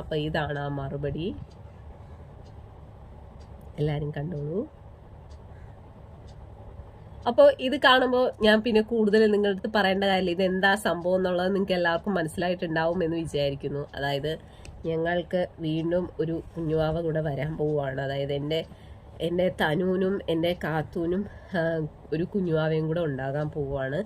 അപ്പോൾ ഇതാണ് ആ മറുപടി. എല്ലാവരും കണ്ടോളൂ. അപ്പോൾ ഇത് കാണുമ്പോൾ ഞാൻ പിന്നെ കൂടുതൽ നിങ്ങളുടെ അടുത്ത് പറയേണ്ട കാര്യമില്ല. ഇത് എന്താ സംഭവം എന്നുള്ളത് നിങ്ങൾക്ക് എല്ലാവർക്കും മനസ്സിലായിട്ടുണ്ടാവും എന്ന് വിചാരിക്കുന്നു. അതായത് ഞങ്ങൾക്ക് വീണ്ടും ഒരു കുഞ്ഞുവാവ കൂടെ വരാൻ പോവുകയാണ്. അതായത് എന്റെ എന്റെ തനുവിനും എന്റെ കാത്തൂനും ഒരു കുഞ്ഞുവാവയും കൂടെ ഉണ്ടാകാൻ പോവുകയാണ്.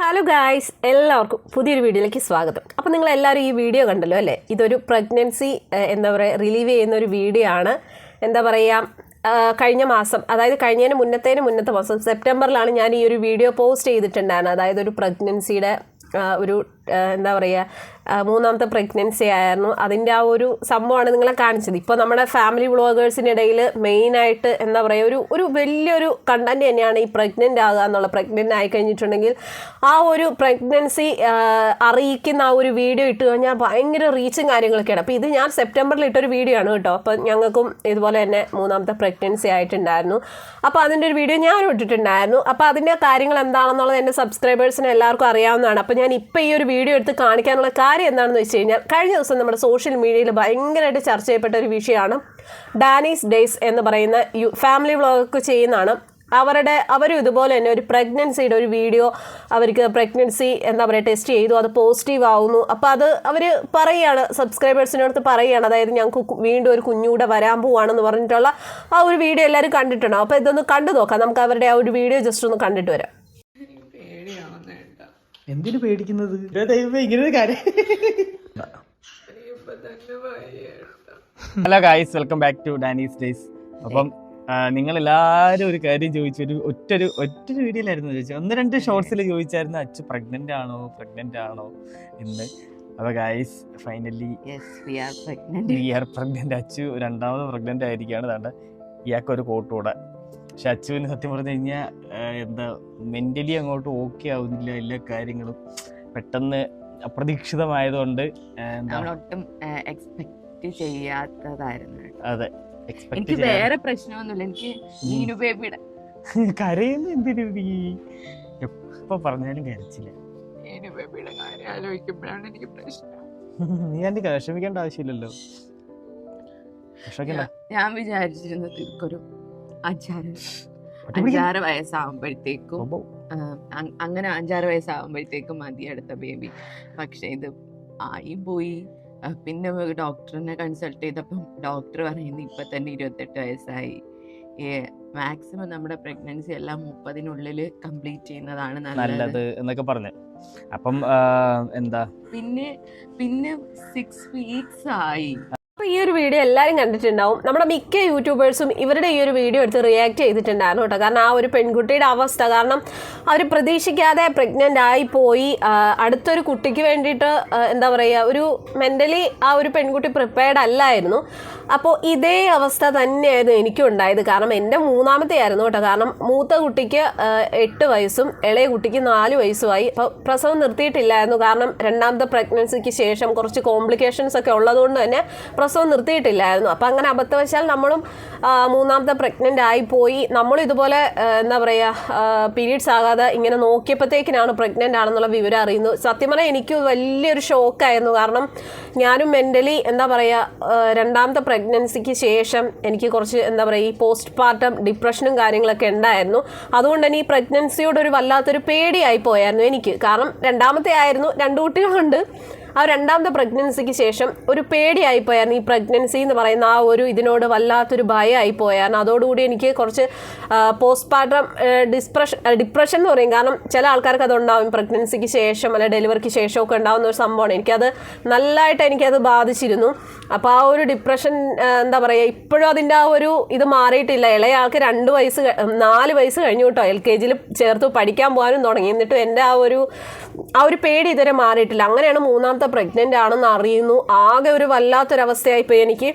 ഹലോ ഗായ്സ് എല്ലാവർക്കും പുതിയൊരു വീഡിയോയിലേക്ക് സ്വാഗതം. അപ്പോൾ നിങ്ങൾ എല്ലാവരും ഈ വീഡിയോ കണ്ടല്ലോ അല്ലേ? ഇതൊരു പ്രഗ്നൻസി എന്താ പറയുക റിലീവ് ചെയ്യുന്ന ഒരു വീഡിയോ ആണ്. എന്താ പറയുക കഴിഞ്ഞ മാസം അതായത് കഴിഞ്ഞതിന് മുന്നത്തേന് മുന്നത്തെ മാസം സെപ്റ്റംബറിലാണ് ഞാൻ ഈ ഒരു വീഡിയോ പോസ്റ്റ് ചെയ്തിട്ടുണ്ടായിരുന്നത്. അതായത് ഒരു പ്രഗ്നൻസിയുടെ ഒരു എന്താ പറയുക മൂന്നാമത്തെ പ്രഗ്നൻസി ആയിരുന്നു. അതിന്റെ ആ ഒരു സംഭവമാണ് നിങ്ങളെ കാണിച്ചത്. ഇപ്പോൾ നമ്മുടെ ഫാമിലി വ്ളോഗേഴ്സിന്റെ ഇടയിൽ മെയിനായിട്ട് എന്താ പറയുക ഒരു ഒരു വലിയൊരു കണ്ടന്റ് തന്നെയാണ് ഈ പ്രഗ്നന്റ് ആകുക എന്നുള്ള പ്രഗ്നന്റ് ആയി കഴിഞ്ഞിട്ടുണ്ടെങ്കിൽ ആ ഒരു പ്രഗ്നൻസി അറിയിക്കുന്ന ആ ഒരു വീഡിയോ ഇട്ട് കഴിഞ്ഞാൽ ഭയങ്കര റീച്ചും കാര്യങ്ങളൊക്കെയാണ്. അപ്പോൾ ഇത് ഞാൻ സെപ്റ്റംബറിൽ ഇട്ടൊരു വീഡിയോ ആണ് കേട്ടോ. അപ്പോൾ ഞങ്ങൾക്കും ഇതുപോലെ തന്നെ മൂന്നാമത്തെ പ്രഗ്നൻസി ആയിട്ടുണ്ടായിരുന്നു. അപ്പോൾ അതിന്റെ ഒരു വീഡിയോ ഞാനും ഇട്ടിട്ടുണ്ടായിരുന്നു. അപ്പോൾ അതിന്റെ കാര്യങ്ങൾ എന്താണെന്നുള്ളത് എന്റെ സബ്സ്ക്രൈബേഴ്സിന് എല്ലാവർക്കും അറിയാവുന്നതാണ്. അപ്പോൾ ഞാൻ ഇപ്പോൾ ഈ ഒരു എടുത്ത് കാണിക്കാനുള്ള കാര്യം എന്താണെന്ന് വെച്ച് കഴിഞ്ഞാൽ കഴിഞ്ഞ ദിവസം നമ്മുടെ സോഷ്യൽ മീഡിയയിൽ ഭയങ്കരമായിട്ട് ചർച്ച ചെയ്യപ്പെട്ട ഒരു വിഷയമാണ് ഡാനീസ് ഡേയ്സ് എന്ന് പറയുന്ന ഫാമിലി വ്ളോഗൊക്കെ ചെയ്യുന്നതാണ്. അവരുടെ അവരും ഇതുപോലെ തന്നെ ഒരു പ്രഗ്നൻസിയുടെ ഒരു വീഡിയോ അവർക്ക് പ്രഗ്നൻസി എന്താ പറയുക ടെസ്റ്റ് ചെയ്തു അത് പോസിറ്റീവ് ആവുന്നു. അപ്പോൾ അത് അവർ പറയുകയാണ് സബ്സ്ക്രൈബേഴ്സിനടുത്ത് പറയുകയാണ്. അതായത് ഞങ്ങൾക്ക് വീണ്ടും ഒരു കുഞ്ഞൂടെ വരാൻ പോവാണെന്ന് പറഞ്ഞിട്ടുള്ള ആ ഒരു വീഡിയോ എല്ലാവരും കണ്ടിട്ടുണ്ടോ? അപ്പോൾ ഇതൊന്ന് കണ്ടു നോക്കാം. നമുക്ക് അവരുടെ ആ ഒരു വീഡിയോ ജസ്റ്റ് ഒന്ന് കണ്ടിട്ട് വരാം. എന്തിനു പേടിക്കുന്നത്? ദൈവമേ ഇങ്ങനെ ഒരു കാര്യം. Hello guys welcome back to Dani's days അപ്പം നിങ്ങൾ എല്ലാവരും ഒരു കാര്യം ചോദിച്ചു. ഒരു ഒറ്റൊരു ഒറ്റൊരു വീഡിയോയിലായിരുന്നു ചോദിച്ചു ഒന്ന് രണ്ട് ഷോർട്സിൽ ചോദിച്ചായിരുന്നു അച്ഛൻ പ്രഗ്നന്റ് ആണോ? പ്രഗ്നന്റ് ആണോ? എന്ന്. അപ്പൊ guys finally. We are pregnant Achu രണ്ടാമത് പ്രഗ്നന്റ് ആയിരിക്കുകയാണ്. താണ്ട ഇയാൾക്ക് ഒരു കോട്ടൂടെ പക്ഷെ അച്ചുവിന് സത്യം പറഞ്ഞു കഴിഞ്ഞാൽ എന്താ മെന്റലി അങ്ങോട്ട് ഓക്കെ ആവുന്നില്ല എല്ലാ കാര്യങ്ങളും പെട്ടെന്ന് അപ്രതീക്ഷിതമായതുകൊണ്ട് എക്സ്പെക്ട് ചെയ്യാത്തതായിരുന്നു അതെ എനിക്ക് വേറെ പ്രശ്നമൊന്നുമില്ല. എനിക്ക് നീനു ബേബിയുടെ കരയുന്ന എന്തിനു നീ എപ്പോ പറഞ്ഞാലും കരച്ചില്ല. നീനു ബേബിയുടെ കാര്യം ആലോചിക്കുമ്പോഴാണ് എനിക്ക് പ്രശ്നം. നീ വിഷമിക്കേണ്ട ആവശ്യമില്ലല്ലോ. ഞാൻ വിചാരിച്ചിരുന്നത് ഇവർക്കൊരു അഞ്ചാറ്. അഞ്ചാറ് അങ്- അങ്ങനെ അഞ്ചാറ് വയസ്സാകുമ്പോഴത്തേക്കും മതി അടുത്ത ബേബി. പക്ഷെ ഇത് ആയി പോയി. പിന്നെ ഡോക്ടറിനെ കൺസൾട്ട് ചെയ്തപ്പം ഡോക്ടർ പറയുന്നത് ഇപ്പൊ തന്നെ ഇരുപത്തെട്ട് വയസ്സായി. മാക്സിമം നമ്മുടെ പ്രഗ്നൻസി എല്ലാം മുപ്പതിനുള്ളിൽ കംപ്ലീറ്റ് ചെയ്യുന്നതാണ് നല്ലത്. നല്ലത് എന്നൊക്കെ പറഞ്ഞു. അപ്പം എന്താ? പിന്നെ പിന്നെ സിക്സ് വീക്സ് ആയി അപ്പോൾ ഈ ഒരു വീഡിയോ എല്ലാവരും കണ്ടിട്ടുണ്ടാവും. നമ്മുടെ മിക്ക യൂട്യൂബേഴ്സും ഇവരുടെ ഈ ഒരു വീഡിയോ എടുത്ത് റിയാക്ട് ചെയ്തിട്ടുണ്ടായിരുന്നു കേട്ടോ. കാരണം ആ ഒരു പെൺകുട്ടിയുടെ അവസ്ഥ. കാരണം അവർ പ്രതീക്ഷിക്കാതെ പ്രഗ്നന്റ് ആയി പോയി. അടുത്തൊരു കുട്ടിക്ക് വേണ്ടിയിട്ട് എന്താ പറയുക ഒരു മെന്റലി ആ ഒരു പെൺകുട്ടി പ്രിപ്പയർഡ് അല്ലായിരുന്നു. അപ്പോൾ ഇതേ അവസ്ഥ തന്നെയായിരുന്നു എനിക്കും ഉണ്ടായത്. കാരണം എന്റെ മൂന്നാമത്തെ ആയിരുന്നു കേട്ടോ. കാരണം മൂത്ത കുട്ടിക്ക് എട്ട് വയസ്സും ഇളയ കുട്ടിക്ക് നാല് വയസ്സുമായി. അപ്പോൾ പ്രസവം നിർത്തിയിട്ടില്ലായിരുന്നു. കാരണം രണ്ടാമത്തെ പ്രഗ്നൻസിക്ക് ശേഷം കുറച്ച് കോംപ്ലിക്കേഷൻസ് ഒക്കെ ഉള്ളതുകൊണ്ട് തന്നെ പ്രസവം നിർത്തിയിട്ടില്ലായിരുന്നു. അപ്പം അങ്ങനെ അബദ്ധവശാൽ നമ്മളും മൂന്നാമത്തെ പ്രഗ്നന്റ് ആയിപ്പോയി നമ്മളും ഇതുപോലെ എന്താ പറയുക പീരീഡ്സ് ആകാതെ ഇങ്ങനെ നോക്കിയപ്പോഴത്തേക്കിനാണ് പ്രഗ്നന്റ് ആണെന്നുള്ള വിവരം അറിയുന്നത്. സത്യം പറഞ്ഞാൽ എനിക്ക് വലിയൊരു ഷോക്കായിരുന്നു കാരണം ഞാനും മെന്റലി എന്താ പറയുക രണ്ടാമത്തെ പ്രഗ്നൻസിക്ക് ശേഷം എനിക്ക് കുറച്ച് എന്താ പറയുക ഈ പോസ്റ്റ് പാർട്ടം ഡിപ്രഷനും കാര്യങ്ങളൊക്കെ ഉണ്ടായിരുന്നു. അതുകൊണ്ട് തന്നെ ഈ പ്രഗ്നൻസിയോട് ഒരു വല്ലാത്തൊരു പേടിയായി പോയായിരുന്നു എനിക്ക്. കാരണം രണ്ടാമത്തെ ആയിരുന്നു രണ്ട് കുട്ടികളുണ്ട്. ആ രണ്ടാമത്തെ പ്രഗ്നൻസിക്ക് ശേഷം ഒരു പേടിയായി പോയായിരുന്നു. ഈ പ്രഗ്നൻസി എന്ന് പറയുന്ന ആ ഒരു ഇതിനോട് വല്ലാത്തൊരു ഭയമായി പോയായിരുന്നു. അതോടുകൂടി എനിക്ക് കുറച്ച് പോസ്റ്റ് പാർട്ടം ഡിസ്പ്രഷൻ ഡിപ്രഷൻ എന്ന് പറയും. കാരണം ചില ആൾക്കാർക്ക് അതുണ്ടാവും. പ്രഗ്നൻസിക്ക് ശേഷം അല്ലെ ഡെലിവറിക്ക് ശേഷം ഒക്കെ ഉണ്ടാവുന്ന ഒരു സംഭവമാണ്. എനിക്കത് നല്ലതായിട്ട് എനിക്കത് ബാധിച്ചിരുന്നു. അപ്പോൾ ആ ഒരു ഡിപ്രഷൻ എന്താ പറയുക ഇപ്പോഴും അതിന്റെ ആ ഒരു ഇത് മാറിയിട്ടില്ല. ഇളയ ആൾക്ക് രണ്ട് വയസ്സ് നാല് വയസ്സ് കഴിഞ്ഞു കേട്ടോ. എൽ കെ ജിയിൽ ചേർത്ത് പഠിക്കാൻ പോകാനും തുടങ്ങി. എന്നിട്ടും എന്റെ ആ ഒരു ആ ഒരു പേടി ഇതുവരെ മാറിയിട്ടില്ല. അങ്ങനെയാണ് മൂന്നാമത്തെ പ്രഗ്നന്റ് ആണെന്ന് അറിയുന്നു. ആകെ ഒരു വല്ലാത്തൊരവസ്ഥയായിപ്പോയി എനിക്ക്.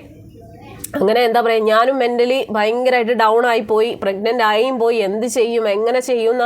അങ്ങനെ എന്താ പറയുക ഞാനും മെന്റലി ഭയങ്കരമായിട്ട് ഡൗൺ ആയിപ്പോയി പോയി. പ്രഗ്നന്റ് ആയും പോയി. എന്ത് ചെയ്യും എങ്ങനെ ചെയ്യുന്ന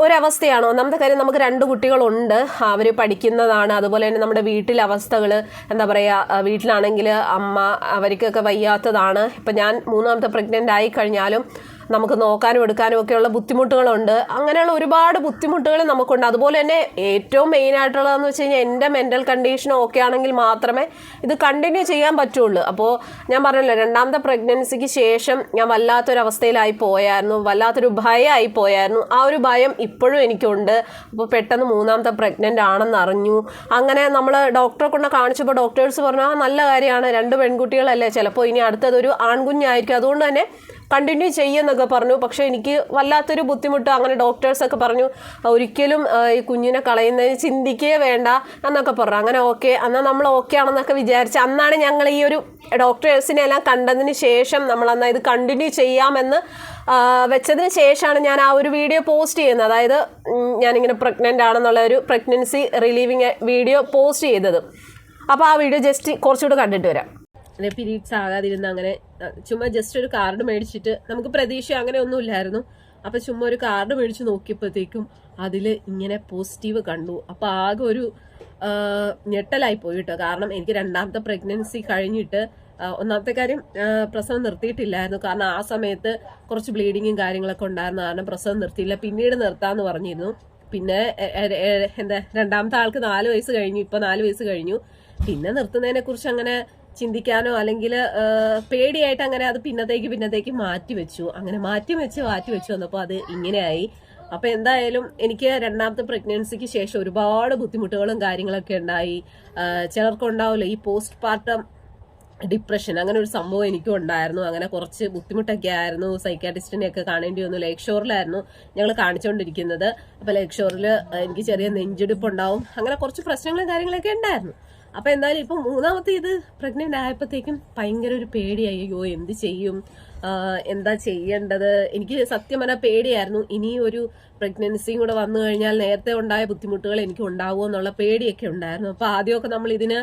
ഒരവസ്ഥയാണ്? ഒന്നാമത്തെ കാര്യം നമുക്ക് രണ്ട് കുട്ടികളുണ്ട്. അവർ പഠിക്കുന്നതാണ്. അതുപോലെ തന്നെ നമ്മുടെ വീട്ടിലെ അവസ്ഥകൾ എന്താ പറയുക വീട്ടിലാണെങ്കിൽ അമ്മ അവർക്കൊക്കെ വയ്യാത്തതാണ്. ഇപ്പം ഞാൻ മൂന്നാമത്തെ പ്രഗ്നന്റ് ആയി കഴിഞ്ഞാലും നമുക്ക് നോക്കാനും എടുക്കാനും ഒക്കെയുള്ള ബുദ്ധിമുട്ടുകളുണ്ട്. അങ്ങനെയുള്ള ഒരുപാട് ബുദ്ധിമുട്ടുകൾ നമുക്കുണ്ട്. അതുപോലെ തന്നെ ഏറ്റവും മെയിൻ ആയിട്ടുള്ളതെന്ന് വെച്ച് കഴിഞ്ഞാൽ എന്റെ മെന്റൽ കണ്ടീഷൻ ഓക്കെ ആണെങ്കിൽ മാത്രമേ ഇത് കണ്ടിന്യൂ ചെയ്യാൻ പറ്റുള്ളൂ. അപ്പോൾ ഞാൻ പറഞ്ഞല്ലോ രണ്ടാമത്തെ പ്രഗ്നൻസിക്ക് ശേഷം ഞാൻ വല്ലാത്തൊരവസ്ഥയിലായി പോയായിരുന്നു. വല്ലാത്തൊരു ഭയമായി പോയായിരുന്നു. ആ ഒരു ഭയം ഇപ്പോഴും എനിക്കുണ്ട്. അപ്പോൾ പെട്ടെന്ന് മൂന്നാമത്തെ പ്രഗ്നന്റ് ആണെന്ന് അറിഞ്ഞു. അങ്ങനെ നമ്മൾ ഡോക്ടറെ കൊണ്ട് കാണിച്ചപ്പോൾ ഡോക്ടേഴ്സ് പറഞ്ഞു ആ നല്ല കാര്യമാണ്. രണ്ട് പെൺകുട്ടികളല്ലേ. ചിലപ്പോൾ ഇനി അടുത്തതൊരു ആൺകുഞ്ഞായിരിക്കും. അതുകൊണ്ട് തന്നെ കണ്ടിന്യൂ ചെയ്യുന്നൊക്കെ പറഞ്ഞു. പക്ഷേ എനിക്ക് വല്ലാത്തൊരു ബുദ്ധിമുട്ട് അങ്ങനെ ഡോക്ടേഴ്സൊക്കെ പറഞ്ഞു ഒരിക്കലും ഈ കുഞ്ഞിനെ കളയുന്നതിന് ചിന്തിക്കേ വേണ്ട എന്നൊക്കെ പറഞ്ഞു. അങ്ങനെ ഓക്കെ എന്നാൽ നമ്മൾ ഓക്കെ ആണെന്നൊക്കെ വിചാരിച്ച് അന്നാണ് ഞങ്ങൾ ഈ ഒരു ഡോക്ടേഴ്സിനെ എല്ലാം കണ്ടതിന് ശേഷം നമ്മൾ എന്നാൽ ഇത് കണ്ടിന്യൂ ചെയ്യാമെന്ന് വെച്ചതിന് ശേഷമാണ് ഞാൻ ആ ഒരു വീഡിയോ പോസ്റ്റ് ചെയ്യുന്നത്. അതായത് ഞാനിങ്ങനെ പ്രഗ്നന്റ് ആണെന്നുള്ള ഒരു പ്രഗ്നൻസി റിലീവിങ് വീഡിയോ പോസ്റ്റ് ചെയ്തത്. അപ്പോൾ ആ വീഡിയോ ജസ്റ്റ് കുറച്ചുകൂടെ കണ്ടിട്ട് വരാം. അങ്ങനെ പീരീഡ്സ് ആകാതിരുന്ന അങ്ങനെ ചുമ്മാ ജസ്റ്റ് ഒരു കാർഡ് മേടിച്ചിട്ട് നമുക്ക് പ്രതീക്ഷ അങ്ങനെ ഒന്നും ഇല്ലായിരുന്നു അപ്പൊ ചുമ്മാ ഒരു കാർഡ് മേടിച്ച് നോക്കിയപ്പോഴത്തേക്കും അതിൽ ഇങ്ങനെ പോസിറ്റീവ് കണ്ടു. അപ്പൊ ആകെ ഒരു ഞെട്ടലായി പോയി കേട്ടോ. കാരണം എനിക്ക് രണ്ടാമത്തെ പ്രഗ്നൻസി കഴിഞ്ഞിട്ട് ഒന്നാമത്തെ കാര്യം പ്രസവം നിർത്തിയിട്ടില്ലായിരുന്നു. കാരണം ആ സമയത്ത് കുറച്ച് ബ്ലീഡിങ്ങും കാര്യങ്ങളൊക്കെ ഉണ്ടായിരുന്നു. കാരണം പ്രസവം നിർത്തിയില്ല. പിന്നീട് നിർത്താന്ന് പറഞ്ഞിരുന്നു. പിന്നെ എന്താ രണ്ടാമത്തെ ആൾക്ക് നാല് വയസ്സ് കഴിഞ്ഞു. ഇപ്പൊ നാല് വയസ്സ് കഴിഞ്ഞു. പിന്നെ നിർത്തുന്നതിനെ കുറിച്ച് അങ്ങനെ ചിന്തിക്കാനോ അല്ലെങ്കിൽ പേടിയായിട്ട് അങ്ങനെ അത് പിന്നത്തേക്ക് പിന്നത്തേക്ക് മാറ്റി വെച്ചു. അങ്ങനെ മാറ്റി വെച്ച് മാറ്റി വെച്ചു വന്നപ്പോൾ അത് ഇങ്ങനെയായി. അപ്പൊ എന്തായാലും എനിക്ക് രണ്ടാമത്തെ പ്രഗ്നൻസിക്ക് ശേഷം ഒരുപാട് ബുദ്ധിമുട്ടുകളും കാര്യങ്ങളൊക്കെ ഉണ്ടായി. ചിലർക്കുണ്ടാവില്ല ഈ പോസ്റ്റ് പാർട്ടം ഡിപ്രഷൻ അങ്ങനെ ഒരു സംഭവം എനിക്കും ഉണ്ടായിരുന്നു. അങ്ങനെ കുറച്ച് ബുദ്ധിമുട്ടൊക്കെ ആയിരുന്നു. സൈക്കാട്രിസ്റ്റിനെ ഒക്കെ കാണേണ്ടി വന്നു. ലേക്ക് ഷോറിലായിരുന്നു ഞങ്ങൾ കാണിച്ചുകൊണ്ടിരിക്കുന്നത് അപ്പൊ ലേക്ക് ഷോറിൽ എനിക്ക് ചെറിയ നെഞ്ചിടിപ്പ് ഉണ്ടാവും അങ്ങനെ കുറച്ച് പ്രശ്നങ്ങളും കാര്യങ്ങളൊക്കെ ഉണ്ടായിരുന്നു. അപ്പൊ എന്തായാലും ഇപ്പൊ മൂന്നാമത്തെ ഇത് പ്രഗ്നന്റ് ആയപ്പോഴത്തേക്കും ഭയങ്കര ഒരു പേടിയായി. അയ്യോ എന്ത് ചെയ്യും? എന്താ ചെയ്യേണ്ടത്? എനിക്ക് സത്യം പറഞ്ഞാൽ പേടിയായിരുന്നു. ഇനി ഒരു പ്രഗ്നൻസിയും കൂടെ വന്നു കഴിഞ്ഞാൽ നേരത്തെ ഉണ്ടായ ബുദ്ധിമുട്ടുകൾ എനിക്ക് ഉണ്ടാവുമോ എന്നുള്ള പേടിയൊക്കെ ഉണ്ടായിരുന്നു. അപ്പൊ ആദ്യമൊക്കെ നമ്മൾ ഇതിന്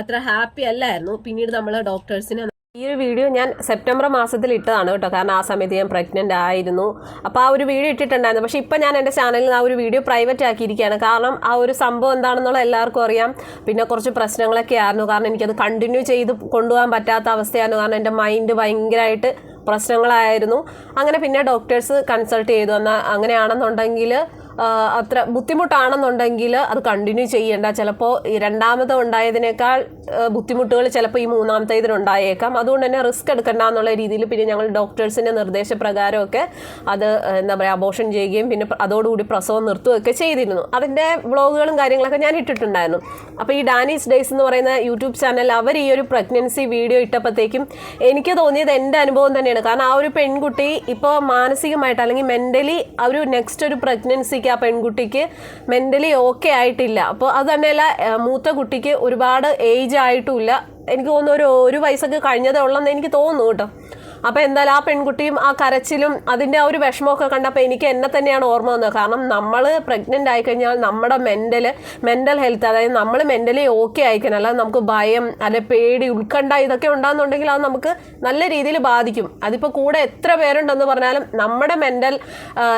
അത്ര ഹാപ്പി അല്ലായിരുന്നു. പിന്നീട് നമ്മൾ ഡോക്ടേഴ്സിനെ ഈ ഒരു വീഡിയോ ഞാൻ സെപ്റ്റംബർ മാസത്തിൽ ഇട്ടതാണ് കേട്ടോ. കാരണം ആ സമയത്ത് ഞാൻ പ്രഗ്നന്റ് ആയിരുന്നു. അപ്പോൾ ആ ഒരു വീഡിയോ ഇട്ടിട്ടുണ്ടായിരുന്നു. പക്ഷേ ഇപ്പം ഞാൻ എന്റെ ചാനലിൽ ആ ഒരു വീഡിയോ പ്രൈവറ്റ് ആക്കിയിരിക്കുകയാണ്. കാരണം ആ ഒരു സംഭവം എന്താണെന്നുള്ള എല്ലാവർക്കും അറിയാം. പിന്നെ കുറച്ച് പ്രശ്നങ്ങളൊക്കെ ആയിരുന്നു. കാരണം എനിക്കത് കണ്ടിന്യൂ ചെയ്ത് കൊണ്ടുപോകാൻ പറ്റാത്ത അവസ്ഥയായിരുന്നു. കാരണം എന്റെ മൈൻഡ് ഭയങ്കരമായിട്ട് പ്രശ്നങ്ങളായിരുന്നു. അങ്ങനെ പിന്നെ ഡോക്ടേഴ്സ് കൺസൾട്ട് ചെയ്തു. എന്നാൽ അങ്ങനെയാണെന്നുണ്ടെങ്കിൽ അത്ര ബുദ്ധിമുട്ടാണെന്നുണ്ടെങ്കിൽ അത് കണ്ടിന്യൂ ചെയ്യേണ്ട. ചിലപ്പോൾ രണ്ടാമത് ഉണ്ടായതിനേക്കാൾ ബുദ്ധിമുട്ടുകൾ ചിലപ്പോൾ ഈ മൂന്നാമത്തെ ഇതിനുണ്ടായേക്കാം അതുകൊണ്ട് തന്നെ റിസ്ക് എടുക്കണ്ട എന്നുള്ള രീതിയിൽ പിന്നെ ഞങ്ങൾ ഡോക്ടേഴ്സിന്റെ നിർദ്ദേശപ്രകാരമൊക്കെ അത് എന്താ പറയുക അബോഷൻ ചെയ്യുകയും പിന്നെ അതോടുകൂടി പ്രസവം നിർത്തുകയൊക്കെ ചെയ്തിരുന്നു. അതിന്റെ വ്ളോഗുകളും കാര്യങ്ങളൊക്കെ ഞാൻ ഇട്ടിട്ടുണ്ടായിരുന്നു. അപ്പോൾ ഈ ഡാനീസ് ഡേയ്സ് എന്ന് പറയുന്ന യൂട്യൂബ് ചാനൽ അവർ ഈ ഒരു പ്രഗ്നൻസി വീഡിയോ ഇട്ടപ്പോഴത്തേക്കും എനിക്ക് തോന്നിയത് എന്റെ അനുഭവം തന്നെയാണ്. കാരണം ആ ഒരു പെൺകുട്ടി ഇപ്പോൾ മാനസികമായിട്ട് അല്ലെങ്കിൽ മെന്റലി ഒരു നെക്സ്റ്റ് ഒരു പ്രഗ്നൻസിക്ക് ആ പെൺകുട്ടിക്ക് മെന്റലി ഓക്കെ ആയിട്ടില്ല. അപ്പോൾ അത് തന്നെയല്ല മൂത്ത കുട്ടിക്ക് ഒരുപാട് ഏജ് ആയിട്ടുമില്ല എനിക്ക് തോന്നുന്നു ഒരു ഒരു വയസ്സൊക്കെ കഴിഞ്ഞതേ ഉള്ളെന്ന് എനിക്ക് തോന്നുന്നു കേട്ടോ. അപ്പോൾ എന്തായാലും ആ പെൺകുട്ടിയും ആ കരച്ചിലും അതിന്റെ ആ ഒരു വിഷമമൊക്കെ കണ്ടപ്പോൾ എനിക്ക് എന്നെ തന്നെയാണ് ഓർമ്മ വന്നത്. കാരണം നമ്മൾ പ്രഗ്നന്റ് ആയിക്കഴിഞ്ഞാൽ നമ്മുടെ മെന്റൽ മെന്റൽ ഹെൽത്ത് അതായത് നമ്മൾ മെന്റലി ഓക്കെ ആയിക്കണം അല്ലാതെ നമുക്ക് ഭയം അല്ലെ പേടി ഉത്കണ്ഠ ഇതൊക്കെ ഉണ്ടാകുന്നുണ്ടെങ്കിൽ അത് നമുക്ക് നല്ല രീതിയിൽ ബാധിക്കും. അതിപ്പോൾ കൂടെ എത്ര പേരുണ്ടെന്ന് പറഞ്ഞാലും നമ്മുടെ മെന്റൽ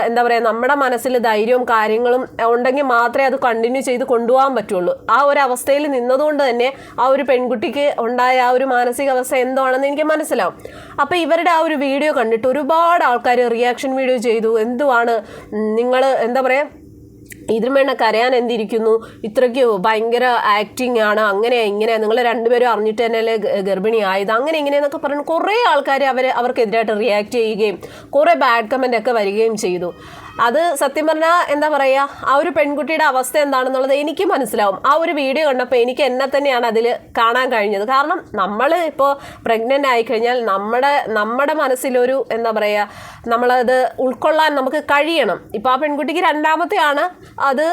എന്താ പറയുക നമ്മുടെ മനസ്സിൽ ധൈര്യവും കാര്യങ്ങളും ഉണ്ടെങ്കിൽ മാത്രമേ അത് കണ്ടിന്യൂ ചെയ്ത് കൊണ്ടുപോകാൻ പറ്റുള്ളൂ. ആ ഒരു അവസ്ഥയിൽ നിന്നതുകൊണ്ട് തന്നെ ആ ഒരു പെൺകുട്ടിക്ക് ഉണ്ടായ ആ ഒരു മാനസികാവസ്ഥ എന്താണെന്ന് എനിക്ക് മനസ്സിലാവും. അപ്പോൾ ഇവരുടെ ആ ഒരു വീഡിയോ കണ്ടിട്ട് ഒരുപാട് ആൾക്കാർ റിയാക്ഷൻ വീഡിയോ ചെയ്തു. എന്തുവാണ്? നിങ്ങൾ എന്താ പറയുക ഇതിന് വേണ്ട കരയാൻ എന്തിരിക്കുന്നു? ഇത്രയ്ക്ക് ഭയങ്കര ആക്ടിങ് ആണ്. അങ്ങനെ ഇങ്ങനെ നിങ്ങൾ രണ്ടുപേരും അറിഞ്ഞിട്ട് തന്നെയല്ലേ ഗർഭിണി ആയത് അങ്ങനെ ഇങ്ങനെയെന്നൊക്കെ പറഞ്ഞു കുറേ ആൾക്കാർ അവർ അവർക്കെതിരായിട്ട് റിയാക്ട് ചെയ്യുകയും കുറേ ബാഡ് കമന്റ് ഒക്കെ വരികയും ചെയ്തു. അത് സത്യം പറഞ്ഞാൽ എന്താ പറയുക ആ ഒരു പെൺകുട്ടിയുടെ അവസ്ഥ എന്താണെന്നുള്ളത് എനിക്ക് മനസ്സിലാവും. ആ ഒരു വീഡിയോ കണ്ടപ്പോൾ എനിക്ക് എന്നെ തന്നെയാണ് അതിൽ കാണാൻ കഴിഞ്ഞത്. കാരണം നമ്മൾ ഇപ്പോൾ പ്രഗ്നന്റ് ആയിക്കഴിഞ്ഞാൽ നമ്മുടെ നമ്മുടെ മനസ്സിലൊരു എന്താ പറയുക നമ്മളത് ഉൾക്കൊള്ളാൻ നമുക്ക് കഴിയണം. ഇപ്പോൾ ആ പെൺകുട്ടിക്ക് രണ്ടാമത്തെയാണ് അത്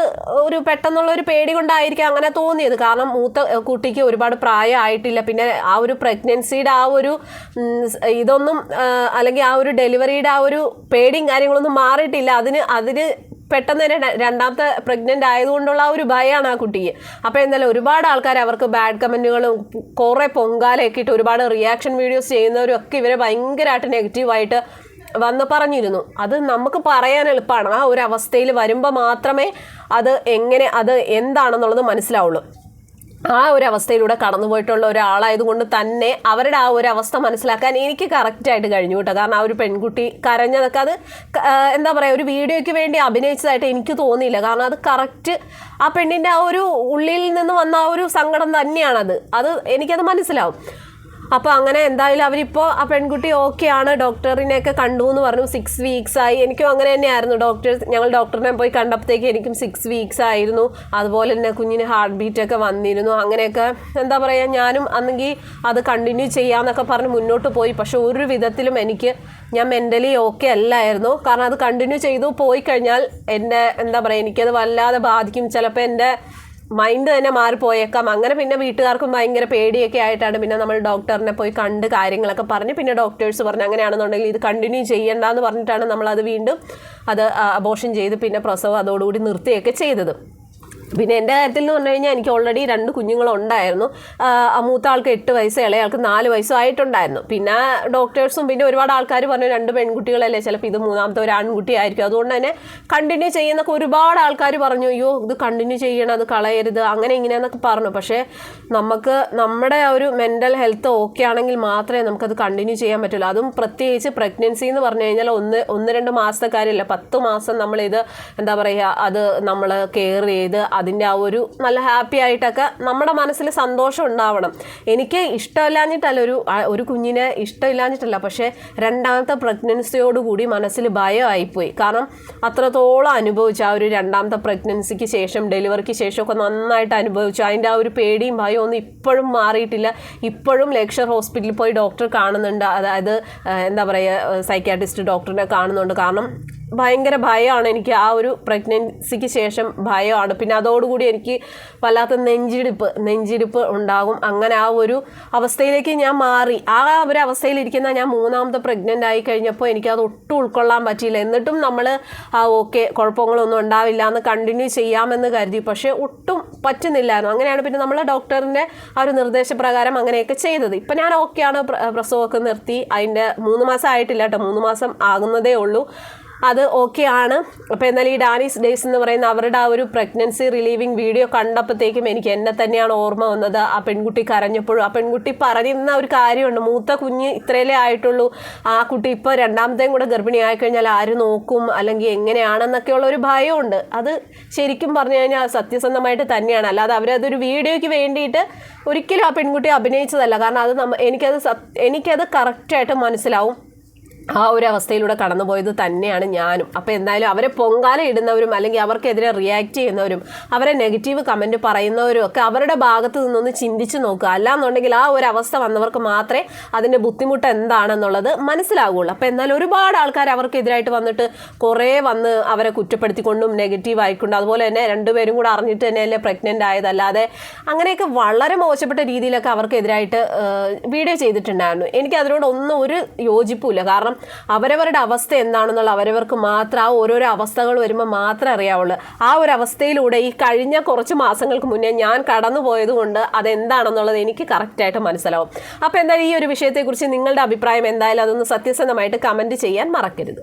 ഒരു പെട്ടെന്നുള്ള ഒരു പേടി കൊണ്ടായിരിക്കും അങ്ങനെ തോന്നിയത്. കാരണം മൂത്ത കുട്ടിക്ക് ഒരുപാട് പ്രായം ആയിട്ടില്ല പിന്നെ ആ ഒരു പ്രഗ്നൻസിയുടെ ആ ഒരു ഇതൊന്നും അല്ലെങ്കിൽ ആ ഒരു ഡെലിവറിയുടെ ആ ഒരു പേടിയും കാര്യങ്ങളൊന്നും മാറിയിട്ടില്ല. അതിന് അതിന് പെട്ടെന്ന് തന്നെ രണ്ടാമത്തെ പ്രഗ്നന്റ് ആയതുകൊണ്ടുള്ള ആ ഒരു ഭയമാണ് ആ കുട്ടിക്ക്. അപ്പോൾ എന്തായാലും ഒരുപാട് ആൾക്കാർ അവർക്ക് ബാഡ് കമന്റുകളും കുറേ പൊങ്കാലയൊക്കെ ഇട്ട് ഒരുപാട് റിയാക്ഷൻ വീഡിയോസ് ചെയ്യുന്നവരും ഒക്കെ ഇവരെ ഭയങ്കരമായിട്ട് നെഗറ്റീവായിട്ട് വന്ന് പറഞ്ഞിരുന്നു. അത് നമുക്ക് പറയാൻ എളുപ്പമാണ്. ആ ഒരു അവസ്ഥയിൽ വരുമ്പോൾ മാത്രമേ അത് എങ്ങനെ അത് എന്താണെന്നുള്ളത് മനസ്സിലാവുള്ളൂ. ആ ഒരു അവസ്ഥയിലൂടെ കടന്നുപോയിട്ടുള്ള ഒരാളായതുകൊണ്ട് തന്നെ അവരുടെ ആ ഒരു അവസ്ഥ മനസ്സിലാക്കാൻ എനിക്ക് കറക്റ്റായിട്ട് കഴിഞ്ഞു കേട്ടോ. കാരണം ആ ഒരു പെൺകുട്ടി കരഞ്ഞതൊക്കെ അത് എന്താ പറയുക ഒരു വീഡിയോയ്ക്ക് വേണ്ടി അഭിനയിച്ചതായിട്ട് എനിക്ക് തോന്നിയില്ല. കാരണം അത് കറക്റ്റ് ആ പെണ്ണിന്റെ ആ ഒരു ഉള്ളിൽ നിന്ന് വന്ന ആ ഒരു സങ്കടം തന്നെയാണത്. അത് എനിക്കത് മനസ്സിലാവും. അപ്പോൾ അങ്ങനെ എന്തായാലും അവരിപ്പോൾ ആ പെൺകുട്ടി ഓക്കെ ആണ്. ഡോക്ടറിനെയൊക്കെ കണ്ടു എന്ന് പറഞ്ഞു. സിക്സ് വീക്സ് ആയി. എനിക്കും അങ്ങനെ തന്നെയായിരുന്നു. ഡോക്ടർ ഞങ്ങൾ ഡോക്ടറിനെ പോയി കണ്ടപ്പോഴത്തേക്ക് എനിക്കും സിക്സ് വീക്സ് ആയിരുന്നു. അതുപോലെ തന്നെ കുഞ്ഞിന് ഹാർട്ട് ബീറ്റ് ഒക്കെ വന്നിരുന്നു. അങ്ങനെയൊക്കെ എന്താ പറയുക ഞാനും അന്നെങ്കിൽ അത് കണ്ടിന്യൂ ചെയ്യാന്നൊക്കെ പറഞ്ഞ് മുന്നോട്ട് പോയി. പക്ഷെ ഒരു വിധത്തിലും എനിക്ക് ഞാൻ മെന്റലി ഓക്കെ അല്ലായിരുന്നു. കാരണം അത് കണ്ടിന്യൂ ചെയ്തു പോയി കഴിഞ്ഞാൽ എന്റെ എന്താ പറയുക എനിക്കത് വല്ലാതെ ബാധിക്കും. ചിലപ്പോൾ എന്റെ മൈൻഡ് തന്നെ മാറിപ്പോയേക്കാം. അങ്ങനെ പിന്നെ വീട്ടുകാർക്കും ഭയങ്കര പേടിയൊക്കെ ആയിട്ടാണ് പിന്നെ നമ്മൾ ഡോക്ടറിനെ പോയി കണ്ട് കാര്യങ്ങളൊക്കെ പറഞ്ഞ് പിന്നെ ഡോക്ടേഴ്സ് പറഞ്ഞു അങ്ങനെയാണെന്നുണ്ടെങ്കിൽ ഇത് കണ്ടിന്യൂ ചെയ്യണ്ട എന്ന് പറഞ്ഞിട്ടാണ് അത് വീണ്ടും അത് അബോഷൻ ചെയ്ത് പിന്നെ പ്രസവം അതോടുകൂടി നിർത്തിയൊക്കെ ചെയ്തത്. പിന്നെ എന്റെ കാര്യത്തിൽ എന്ന് പറഞ്ഞു കഴിഞ്ഞാൽ എനിക്ക് ഓൾറെഡി രണ്ട് കുഞ്ഞുങ്ങളുണ്ടായിരുന്നു. മൂത്ത ആൾക്ക് എട്ട് വയസ്സ് ഇളയാൾക്ക് നാല് വയസ്സും ആയിട്ടുണ്ടായിരുന്നു. പിന്നെ ഡോക്ടേഴ്സും പിന്നെ ഒരുപാട് ആൾക്കാർ പറഞ്ഞു രണ്ട് പെൺകുട്ടികളല്ലേ ചിലപ്പോൾ ഇത് മൂന്നാമത്തെ ഒരു ആൺകുട്ടി ആയിരിക്കും. അതുകൊണ്ട് തന്നെ കണ്ടിന്യൂ ചെയ്യുന്നൊക്കെ ഒരുപാട് ആൾക്കാർ പറഞ്ഞു അയ്യോ ഇത് കണ്ടിന്യൂ ചെയ്യണം അത് കളയരുത് അങ്ങനെ ഇങ്ങനെയെന്നൊക്കെ പറഞ്ഞു. പക്ഷേ നമുക്ക് നമ്മുടെ ആ ഒരു മെന്റൽ ഹെൽത്ത് ഓക്കെ ആണെങ്കിൽ മാത്രമേ നമുക്കത് കണ്ടിന്യൂ ചെയ്യാൻ പറ്റുള്ളൂ. അതും പ്രത്യേകിച്ച് പ്രഗ്നൻസി എന്ന് പറഞ്ഞു കഴിഞ്ഞാൽ ഒന്ന് ഒന്ന് രണ്ട് മാസത്തെ കാര്യമില്ല. പത്ത് മാസം നമ്മളിത് എന്താ പറയുക അത് നമ്മൾ കെയർ ചെയ്ത് അതിന്റെ ആ ഒരു നല്ല ഹാപ്പി ആയിട്ടൊക്കെ നമ്മുടെ മനസ്സിൽ സന്തോഷം ഉണ്ടാവണം. എനിക്ക് ഇഷ്ടമില്ലാഞ്ഞിട്ടല്ല ഒരു ഒരു കുഞ്ഞിനെ ഇഷ്ടമില്ലാഞ്ഞിട്ടല്ല പക്ഷേ രണ്ടാമത്തെ പ്രഗ്നൻസിയോടുകൂടി മനസ്സിൽ ഭയമായിപ്പോയി. കാരണം അത്രത്തോളം അനുഭവിച്ച ആ ഒരു രണ്ടാമത്തെ പ്രഗ്നൻസിക്ക് ശേഷം ഡെലിവറിക്ക് ശേഷമൊക്കെ നന്നായിട്ട് അനുഭവിച്ചു. അതിന്റെ ആ ഒരു പേടിയും ഭയവും ഒന്നും ഇപ്പോഴും മാറിയിട്ടില്ല. ഇപ്പോഴും ലെക്ഷർ ഹോസ്പിറ്റലിൽ പോയി ഡോക്ടർ കാണുന്നുണ്ട്. അതായത് എന്താ പറയുക സൈക്കാട്രിസ്റ്റ് ഡോക്ടറിനെ കാണുന്നുണ്ട്. കാരണം ഭയങ്കര ഭയമാണ് എനിക്ക് ആ ഒരു പ്രഗ്നൻസിക്ക് ശേഷം ഭയമാണ്. പിന്നെ അതോടുകൂടി എനിക്ക് വല്ലാത്ത നെഞ്ചിടിപ്പ് നെഞ്ചിടിപ്പ് ഉണ്ടാകും. അങ്ങനെ ആ ഒരു അവസ്ഥയിലേക്ക് ഞാൻ മാറി. ആ ഒരു അവസ്ഥയിലിരിക്കുന്ന ഞാൻ മൂന്നാമത്തെ പ്രഗ്നന്റ് ആയി കഴിഞ്ഞപ്പോൾ എനിക്കത് ഒട്ടും ഉൾക്കൊള്ളാൻ പറ്റിയില്ല. എന്നിട്ടും നമ്മൾ ആ ഓക്കെ കുഴപ്പങ്ങളൊന്നും ഉണ്ടാവില്ല എന്ന് കണ്ടിന്യൂ ചെയ്യാമെന്ന് കരുതി. പക്ഷേ ഒട്ടും പറ്റുന്നില്ലായിരുന്നു. അങ്ങനെയാണ് പിന്നെ നമ്മൾ ഡോക്ടറിന്റെ ആ ഒരു നിർദ്ദേശപ്രകാരം അങ്ങനെയൊക്കെ ചെയ്തത്. ഇപ്പം ഞാൻ ഓക്കെയാണ് പ്ര- പ്രസവമൊക്കെ നിർത്തി. അതിന്റെ മൂന്ന് മാസം ആയിട്ടില്ല കേട്ടോ. മൂന്ന് മാസം ആകുന്നതേ ഉള്ളൂ. അത് ഓക്കെ ആണ്. അപ്പോൾ എന്നാൽ ഈ ഡാനീസ് ഡേയ്സ് എന്ന് പറയുന്ന അവരുടെ ആ ഒരു പ്രഗ്നൻസി റിലീവിങ് വീഡിയോ കണ്ടപ്പോഴത്തേക്കും എനിക്ക് എന്നെ തന്നെയാണ് ഓർമ്മ വന്നത്. ആ പെൺകുട്ടി കരഞ്ഞപ്പോഴും ആ പെൺകുട്ടി പറഞ്ഞിരുന്ന ഒരു കാര്യമുണ്ട്. മൂത്ത കുഞ്ഞ് ഇത്രയല്ലേ ആയിട്ടുള്ളൂ. ആ കുട്ടി ഇപ്പോൾ രണ്ടാമത്തെയും കൂടെ ഗർഭിണിയായി കഴിഞ്ഞാൽ ആര് നോക്കും? അല്ലെങ്കിൽ എങ്ങനെയാണെന്നൊക്കെയുള്ള ഒരു ഭയമുണ്ട്. അത് ശരിക്കും പറഞ്ഞു കഴിഞ്ഞാൽ സത്യസന്ധമായിട്ട് തന്നെയാണ്. അല്ലാതെ അവരതൊരു വീഡിയോയ്ക്ക് വേണ്ടിയിട്ട് ഒരിക്കലും ആ പെൺകുട്ടി അഭിനയിച്ചതല്ല. കാരണം അത് നമ്മ എനിക്കത് എനിക്കത് കറക്റ്റായിട്ട് മനസ്സിലാവും. ആ ഒരു അവസ്ഥയിലൂടെ കടന്നുപോയത് തന്നെയാണ് ഞാനും. അപ്പോൾ എന്തായാലും അവരെ പൊങ്കാല ഇടുന്നവരും അല്ലെങ്കിൽ അവർക്കെതിരെ റിയാക്ട് ചെയ്യുന്നവരും അവരെ നെഗറ്റീവ് കമന്റ് പറയുന്നവരും ഒക്കെ അവരുടെ ഭാഗത്ത് നിന്നൊന്ന് ചിന്തിച്ച് നോക്കുക. അല്ലാന്നുണ്ടെങ്കിൽ ആ ഒരു അവസ്ഥ വന്നവർക്ക് മാത്രമേ അതിന്റെ ബുദ്ധിമുട്ട് എന്താണെന്നുള്ളത് മനസ്സിലാവുകയുള്ളൂ അപ്പോൾ എന്നാൽ ഒരുപാട് ആൾക്കാർ അവർക്കെതിരായിട്ട് വന്നിട്ട് കുറേ വന്ന് അവരെ കുറ്റപ്പെടുത്തിക്കൊണ്ടും നെഗറ്റീവ് ആയിക്കൊണ്ട് അതുപോലെ തന്നെ രണ്ടുപേരും കൂടെ അറിഞ്ഞിട്ട് തന്നെയല്ലേ പ്രഗ്നന്റ് ആയതല്ലാതെ അങ്ങനെയൊക്കെ വളരെ മോശപ്പെട്ട രീതിയിലൊക്കെ അവർക്കെതിരായിട്ട് വീഡിയോ ചെയ്തിട്ടുണ്ടായിരുന്നു. എനിക്ക് അതിനോട് ഒന്നും ഒരു യോജിപ്പില്ല കാരണം അവരവരുടെ അവസ്ഥ എന്താണെന്നുള്ള അവരവർക്ക് മാത്രം ആ ഓരോരോ അവസ്ഥകൾ വരുമ്പോൾ മാത്രമേ അറിയാവുള്ളൂ. ആ ഒരു അവസ്ഥയിലൂടെ ഈ കഴിഞ്ഞ കുറച്ച് മാസങ്ങൾക്ക് മുന്നേ ഞാൻ കടന്നു പോയത് കൊണ്ട് അതെന്താണെന്നുള്ളത് എനിക്ക് കറക്റ്റായിട്ട് മനസ്സിലാവും. അപ്പോൾ എന്തായാലും ഈ ഒരു വിഷയത്തെക്കുറിച്ച് നിങ്ങളുടെ അഭിപ്രായം എന്തായാലും അതൊന്ന് സത്യസന്ധമായിട്ട് കമന്റ് ചെയ്യാൻ മറക്കരുത്.